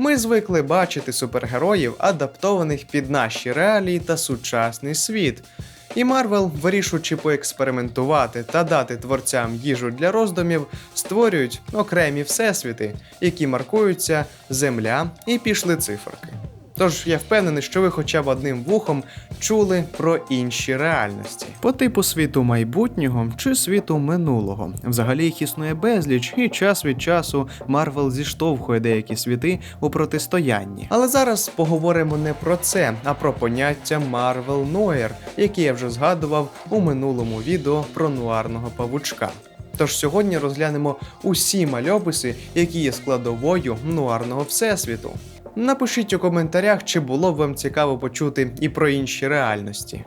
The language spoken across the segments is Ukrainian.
Ми звикли бачити супергероїв, адаптованих під наші реалії та сучасний світ. І Марвел, вирішуючи поекспериментувати та дати творцям їжу для роздумів, створюють окремі всесвіти, які маркуються Земля і пішли циферки. Тож я впевнений, що ви хоча б одним вухом чули про інші реальності. По типу світу майбутнього чи світу минулого. Взагалі їх існує безліч, і час від часу Марвел зіштовхує деякі світи у протистоянні. Але зараз поговоримо не про це, а про поняття Марвел Нойер, яке я вже згадував у минулому відео про нуарного павучка. Тож сьогодні розглянемо усі мальописи, які є складовою нуарного всесвіту. Напишіть у коментарях, чи було б вам цікаво почути і про інші реальності.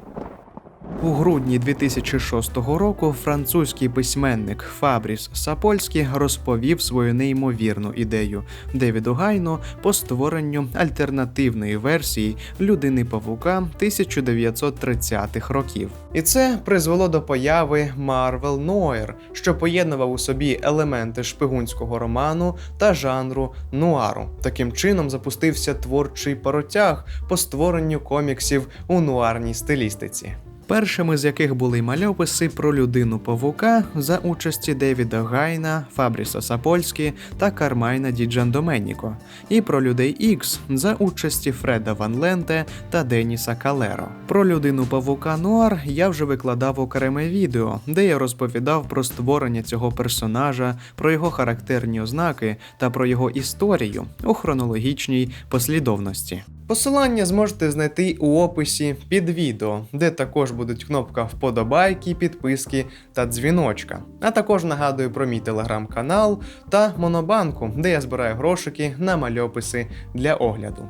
У грудні 2006 року французький письменник Фабріс Сапольський розповів свою неймовірну ідею Девіду Гайну по створенню альтернативної версії людини павука 1930-х років. І це призвело до появи Marvel Noir, що поєднував у собі елементи шпигунського роману та жанру нуару. Таким чином запустився творчий паротяг по створенню коміксів у нуарній стилістиці. Першими з яких були мальописи про людину павука за участі Девіда Гайна, Фабріса Сапольські та Кармайна Ді Джандоменіко, і про людей Ікс за участі Фреда Ван Ленте та Деніса Калеро. Про людину павука Нуар я вже викладав окреме відео, де я розповідав про створення цього персонажа, про його характерні ознаки та про його історію у хронологічній послідовності. Посилання зможете знайти у описі під відео, де також будуть кнопка вподобайки, підписки та дзвіночка. А також нагадую про мій телеграм-канал та монобанку, де я збираю грошики на мальописи для огляду.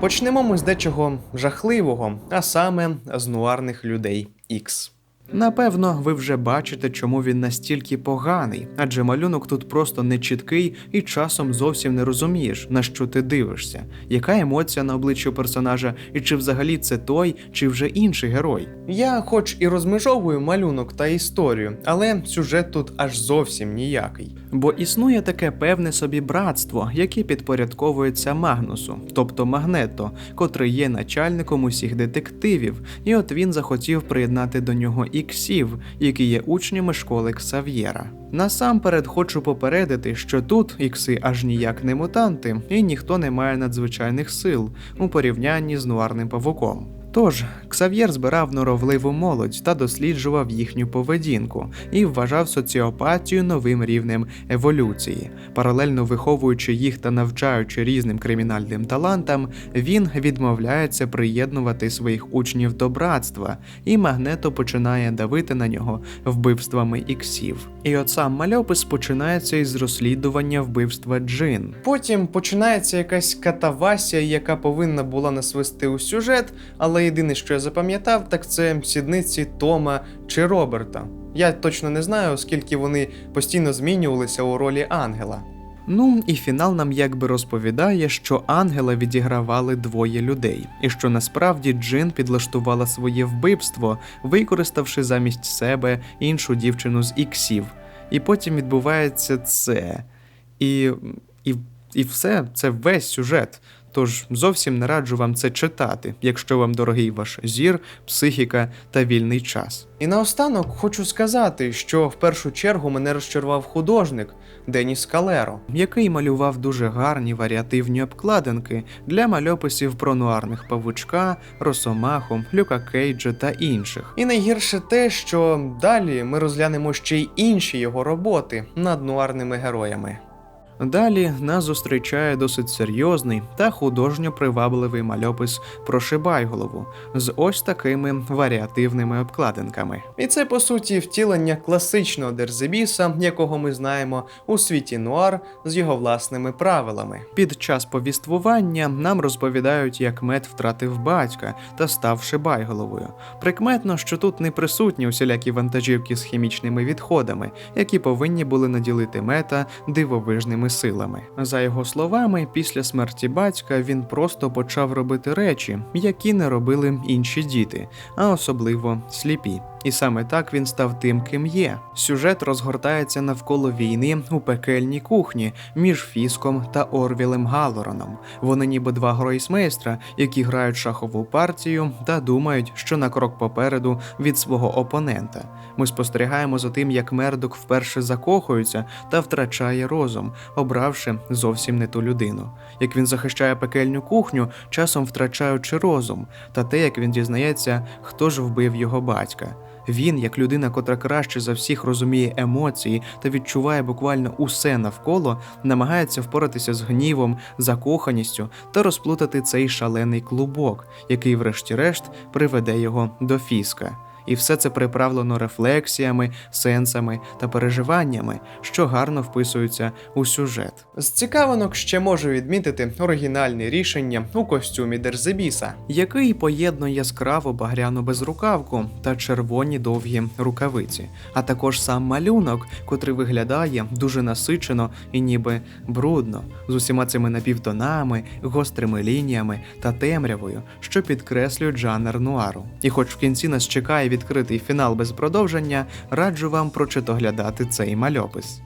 Почнемо ми з дечого жахливого, а саме з нуарних людей X. Напевно, ви вже бачите, чому він настільки поганий, адже малюнок тут просто нечіткий і часом зовсім не розумієш, на що ти дивишся, яка емоція на обличчі персонажа, і чи взагалі це той, чи вже інший герой. Я, хоч і розмежовую малюнок та історію, але сюжет тут аж зовсім ніякий. Бо існує таке певне собі братство, яке підпорядковується Магнусу, тобто Магнето, котрий є начальником усіх детективів, і от він захотів приєднати до нього іксів, які є учнями школи Ксав'єра. Насамперед хочу попередити, що тут ікси аж ніяк не мутанти, і ніхто не має надзвичайних сил у порівнянні з нуарним павуком. Тож, Ксав'єр збирав норовливу молодь та досліджував їхню поведінку і вважав соціопатію новим рівнем еволюції. Паралельно виховуючи їх та навчаючи різним кримінальним талантам, він відмовляється приєднувати своїх учнів до братства, і Магнето починає давити на нього вбивствами іксів. І от сам мальопис починається із розслідування вбивства Джин. Потім починається якась катавасія, яка повинна була насвести у сюжет, але єдине, що я запам'ятав, так це сідниці Тома чи Роберта. Я точно не знаю, оскільки вони постійно змінювалися у ролі ангела. Ну і фінал нам якби розповідає, що ангела відігравали двоє людей, і що насправді Джин підлаштувала своє вбивство, використавши замість себе іншу дівчину з іксів. І потім відбувається це. І, і, і все, це весь сюжет. Тож зовсім не раджу вам це читати, якщо вам дорогий ваш зір, психіка та вільний час. І наостанок хочу сказати, що в першу чергу мене розчарував художник Деніс Калеро, який малював дуже гарні варіативні обкладинки для мальописів про нуарних павучка, Росомаху, Люка Кейджа та інших. І найгірше те, що далі ми розглянемо ще й інші його роботи над нуарними героями. Далі нас зустрічає досить серйозний та художньо привабливий мальопис про Шибайголову з ось такими варіативними обкладинками. І це по суті втілення класичного Дерзебіса, якого ми знаємо у світі нуар з його власними правилами. Під час повіствування нам розповідають, як мед втратив батька та став Шибайголовою. Прикметно, що тут не присутні усілякі вантажівки з хімічними відходами, які повинні були наділити мета дивовижними силами. За його словами, після смерті батька він просто почав робити речі, які не робили інші діти, а особливо сліпі. І саме так він став тим, ким є. Сюжет розгортається навколо війни у пекельній кухні між Фіском та Орвілем Галлораном. Вони ніби два гройсмейстра, які грають шахову партію та думають, що на крок попереду від свого опонента. Ми спостерігаємо за тим, як Мердок вперше закохується та втрачає розум, обравши зовсім не ту людину. Як він захищає пекельню кухню, часом втрачаючи розум, та те, як він дізнається, хто ж вбив його батька. Він, як людина, котра краще за всіх розуміє емоції та відчуває буквально усе навколо, намагається впоратися з гнівом, закоханістю та розплутати цей шалений клубок, який, врешті-решт, приведе його до фіска. І все це приправлено рефлексіями, сенсами та переживаннями, що гарно вписуються у сюжет. З цікавинок ще можу відмітити оригінальне рішення у костюмі Дерзебіса, який поєднує яскраво багряну безрукавку та червоні довгі рукавиці, а також сам малюнок, котрий виглядає дуже насичено і ніби брудно, з усіма цими напівтонами, гострими лініями та темрявою, що підкреслюють жанр нуару. І хоч в кінці нас чекає відкритий фінал без продовження, раджу вам прочитоглядати цей мальопис.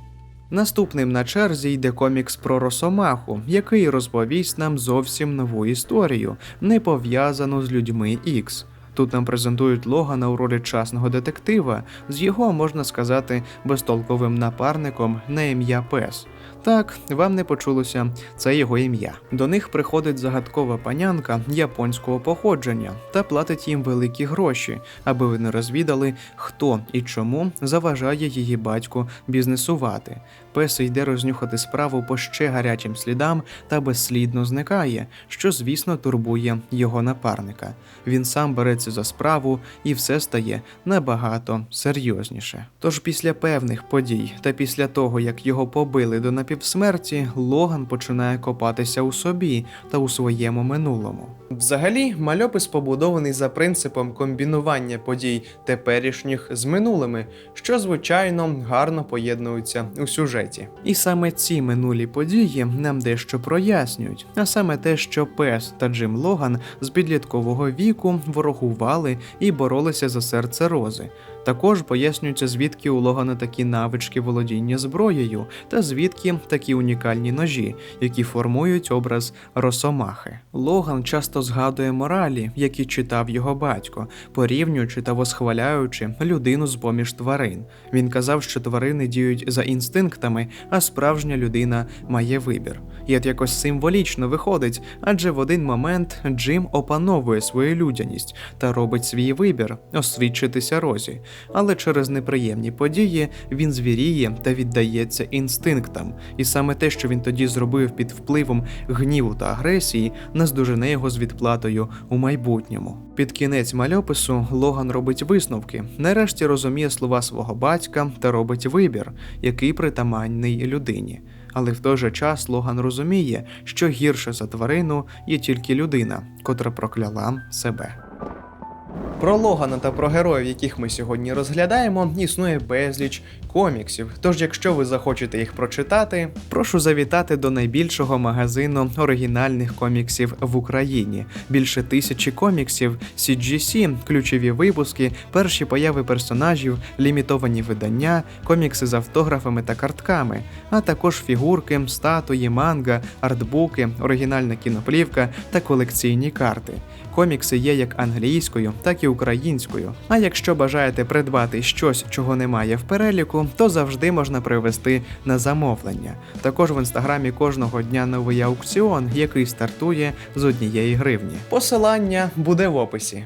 Наступним на черзі йде комікс про Росомаху, який розповість нам зовсім нову історію, не пов'язану з людьми Ікс. Тут нам презентують Логана у ролі часного детектива з його, можна сказати, безтолковим напарником на ім'я Пес. Так, вам не почулося, це його ім'я. До них приходить загадкова панянка японського походження та платить їм великі гроші, аби вони розвідали, хто і чому заважає її батьку бізнесувати. Пес йде рознюхати справу по ще гарячим слідам та безслідно зникає, що, звісно, турбує його напарника. Він сам береться за справу і все стає набагато серйозніше. Тож після певних подій та після того, як його побили до напівсмерті, Логан починає копатися у собі та у своєму минулому. Взагалі, мальопис побудований за принципом комбінування подій теперішніх з минулими, що звичайно гарно поєднуються у сюжеті. І саме ці минулі події нам дещо прояснюють, а саме те, що Пес та Джим Логан з підліткового віку ворогували і боролися за серце Рози. Також пояснюється, звідки у Логана такі навички володіння зброєю, та звідки такі унікальні ножі, які формують образ Росомахи. Логан часто згадує моралі, які читав його батько, порівнюючи та восхваляючи людину з поміж тварин. Він казав, що тварини діють за інстинктами, а справжня людина має вибір. І от якось символічно виходить, адже в один момент Джим опановує свою людяність та робить свій вибір освідчитися розі але через неприємні події він звіріє та віддається інстинктам, і саме те, що він тоді зробив під впливом гніву та агресії, наздожене його з відплатою у майбутньому. Під кінець мальопису Логан робить висновки, нарешті розуміє слова свого батька та робить вибір, який притаманний людині. Але в той же час Логан розуміє, що гірше за тварину є тільки людина, котра прокляла себе. Про Логана та про героїв, яких ми сьогодні розглядаємо, існує безліч коміксів. Тож, якщо ви захочете їх прочитати, прошу завітати до найбільшого магазину оригінальних коміксів в Україні. Більше тисячі коміксів, CGC, ключові випуски, перші появи персонажів, лімітовані видання, комікси з автографами та картками, а також фігурки, статуї, манга, артбуки, оригінальна кіноплівка та колекційні карти. Комікси є як англійською, так і українською. А якщо бажаєте придбати щось, чого немає в переліку, то завжди можна привезти на замовлення. Також в інстаграмі кожного дня новий аукціон, який стартує з однієї гривні. Посилання буде в описі.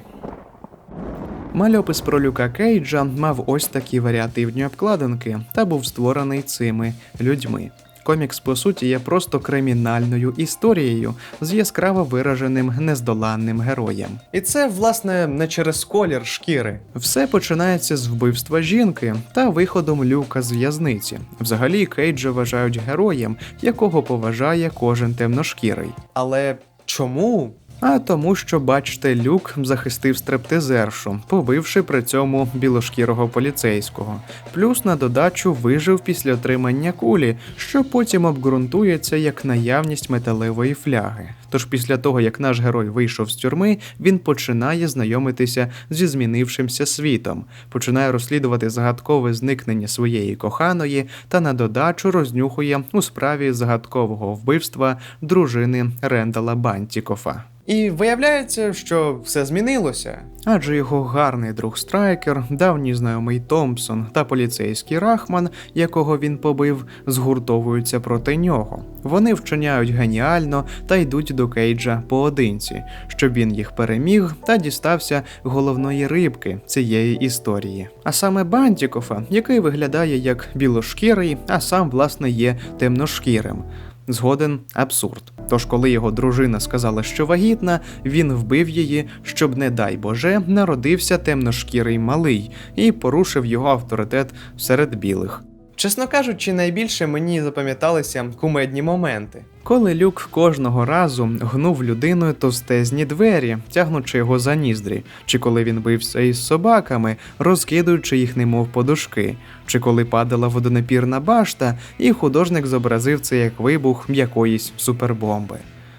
Мальопис про Люка Кейджа мав ось такі варіативні обкладинки та був створений цими людьми. Комікс, по суті, є просто кримінальною історією з яскраво вираженим нездоланним героєм. І це, власне, не через колір шкіри. Все починається з вбивства жінки та виходом люка з в'язниці. Взагалі, Кейджа вважають героєм, якого поважає кожен темношкірий. Але чому? А тому, що, бачите, люк захистив стрептизершу, побивши при цьому білошкірого поліцейського. Плюс на додачу вижив після отримання кулі, що потім обґрунтується як наявність металевої фляги. Тож після того, як наш герой вийшов з тюрми, він починає знайомитися зі змінившимся світом, починає розслідувати загадкове зникнення своєї коханої та на додачу рознюхує у справі загадкового вбивства дружини Рендала Бантікофа. І виявляється, що все змінилося. Адже його гарний друг Страйкер, давній знайомий Томпсон та поліцейський Рахман, якого він побив, згуртовуються проти нього. Вони вчиняють геніально та йдуть до Кейджа поодинці, щоб він їх переміг та дістався головної рибки цієї історії. А саме Бантікофа, який виглядає як білошкірий, а сам власне є темношкірим. Згоден абсурд. Тож, коли його дружина сказала, що вагітна, він вбив її, щоб, не дай Боже, народився темношкірий малий і порушив його авторитет серед білих. Чесно кажучи, найбільше мені запам'яталися кумедні моменти. Коли люк кожного разу гнув людиною товстезні двері, тягнучи його за ніздрі, чи коли він бився із собаками, розкидуючи їх немов подушки, чи коли падала водонапірна башта, і художник зобразив це як вибух якоїсь супербомби.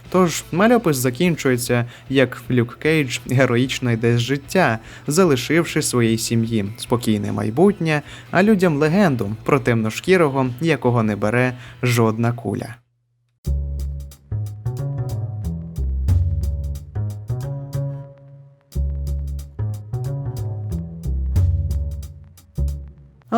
Тож мальопис закінчується, як Люк Кейдж героїчно йде з життя, залишивши своїй сім'ї спокійне майбутнє, а людям легенду про темношкірого, якого не бере жодна куля.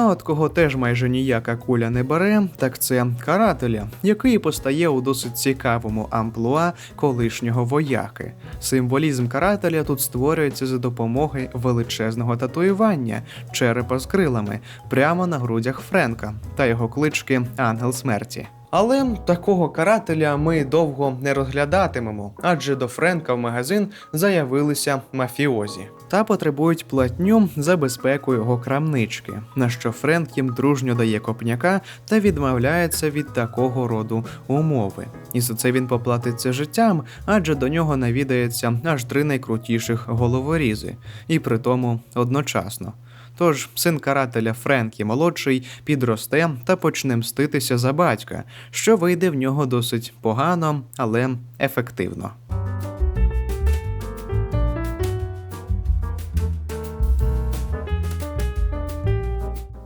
От кого теж майже ніяка куля не бере, так це карателя, який постає у досить цікавому амплуа колишнього вояки. Символізм карателя тут створюється за допомогою величезного татуювання черепа з крилами прямо на грудях Френка та його клички Ангел смерті. Але такого карателя ми довго не розглядатимемо, адже до Френка в магазин заявилися мафіозі та потребують платню за безпеку його крамнички, на що Френк їм дружньо дає копняка та відмовляється від такого роду умови. І за це він поплатиться життям, адже до нього навідається аж три найкрутіших головорізи, і при тому одночасно. Тож син карателя Френкі молодший підросте та почне мститися за батька, що вийде в нього досить погано, але ефективно.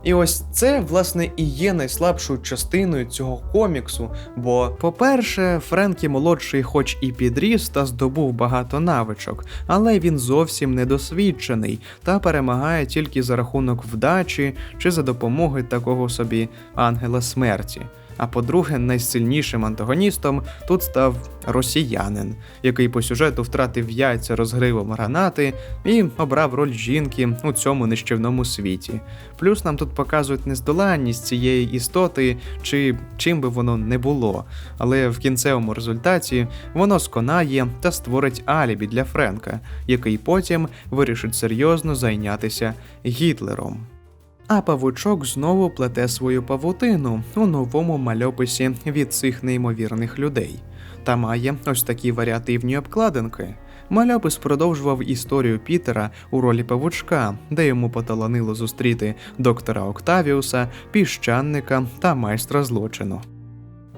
І ось це, власне, і є найслабшою частиною цього коміксу. Бо, по-перше, Френкі молодший, хоч і підріс та здобув багато навичок, але він зовсім недосвідчений та перемагає тільки за рахунок вдачі чи за допомоги такого собі ангела смерті. А по-друге, найсильнішим антагоністом тут став росіянин, який по сюжету втратив яйця розгривом гранати і обрав роль жінки у цьому нищівному світі. Плюс нам тут показують нездоланність цієї істоти, чи чим би воно не було, але в кінцевому результаті воно сконає та створить алібі для Френка, який потім вирішить серйозно зайнятися Гітлером. А павучок знову плете свою павутину у новому мальописі від цих неймовірних людей. Та має ось такі варіативні обкладинки. Мальопис продовжував історію Пітера у ролі павучка, де йому поталанило зустріти доктора Октавіуса, піщанника та майстра злочину.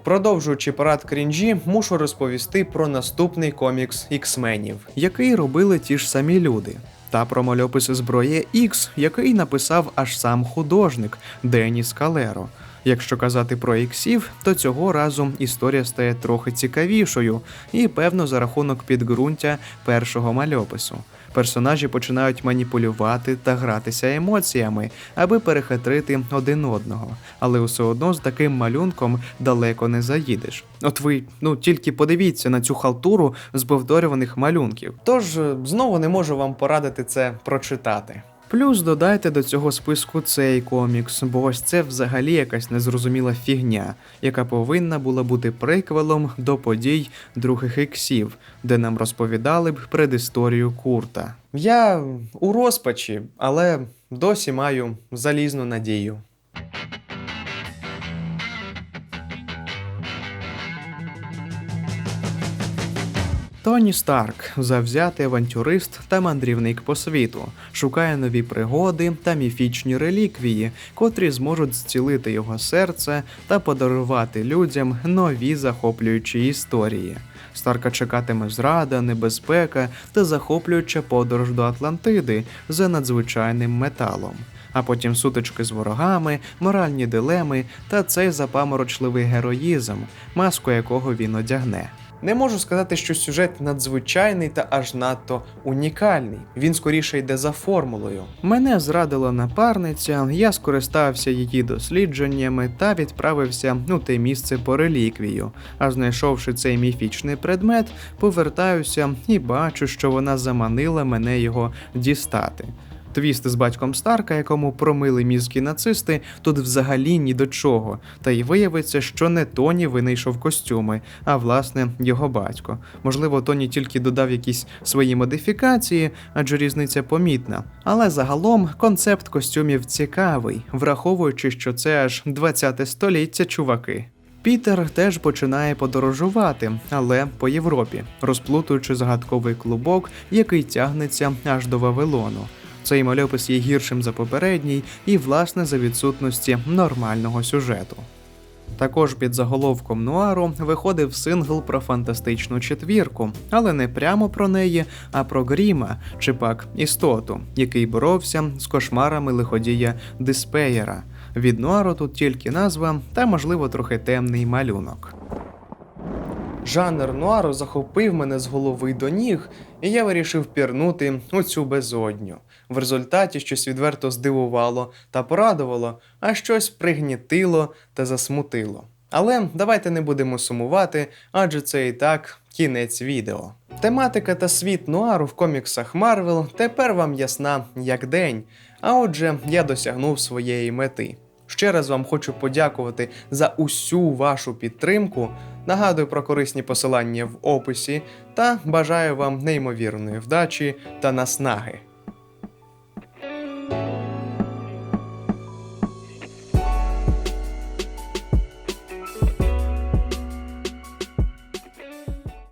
Продовжуючи парад крінжі, мушу розповісти про наступний комікс іксменів, який робили ті ж самі люди. Та про мальопис зброї X, який написав аж сам художник Деніс Калеро. Якщо казати про іксів, то цього разу історія стає трохи цікавішою, і певно за рахунок підґрунтя першого мальопису. Персонажі починають маніпулювати та гратися емоціями, аби перехитрити один одного, але все одно з таким малюнком далеко не заїдеш. От ви ну тільки подивіться на цю халтуру з малюнків. Тож е, знову не можу вам порадити це прочитати. Плюс додайте до цього списку цей комікс, бо ось це взагалі якась незрозуміла фігня, яка повинна була бути приквелом до подій других іксів, де нам розповідали б предісторію Курта. Я у розпачі, але досі маю залізну надію. Тоні Старк завзятий авантюрист та мандрівник по світу, шукає нові пригоди та міфічні реліквії, котрі зможуть зцілити його серце та подарувати людям нові захоплюючі історії. Старка чекатиме зрада, небезпека та захоплююча подорож до Атлантиди за надзвичайним металом. А потім сутички з ворогами, моральні дилеми та цей запаморочливий героїзм, маску якого він одягне. Не можу сказати, що сюжет надзвичайний та аж надто унікальний. Він скоріше йде за формулою. Мене зрадила напарниця, я скористався її дослідженнями та відправився у те місце по реліквію. А знайшовши цей міфічний предмет, повертаюся і бачу, що вона заманила мене його дістати. Твіст з батьком Старка, якому промили мізки нацисти, тут взагалі ні до чого. Та й виявиться, що не Тоні винайшов костюми, а власне його батько. Можливо, Тоні тільки додав якісь свої модифікації, адже різниця помітна. Але загалом концепт костюмів цікавий, враховуючи, що це аж 20 століття, чуваки. Пітер теж починає подорожувати, але по Європі, розплутуючи загадковий клубок, який тягнеться аж до Вавилону. Цей мальопис є гіршим за попередній і, власне, за відсутності нормального сюжету. Також під заголовком Нуару виходив сингл про фантастичну четвірку, але не прямо про неї, а про Гріма чи пак істоту, який боровся з кошмарами лиходія Диспеєра. Від Нуару тут тільки назва та, можливо, трохи темний малюнок. Жанр нуару захопив мене з голови до ніг, і я вирішив пірнути у цю безодню. В результаті щось відверто здивувало та порадувало, а щось пригнітило та засмутило. Але давайте не будемо сумувати, адже це і так кінець відео. Тематика та світ нуару в коміксах Марвел тепер вам ясна як день. А отже, я досягнув своєї мети. Ще раз вам хочу подякувати за усю вашу підтримку. Нагадую про корисні посилання в описі та бажаю вам неймовірної вдачі та наснаги.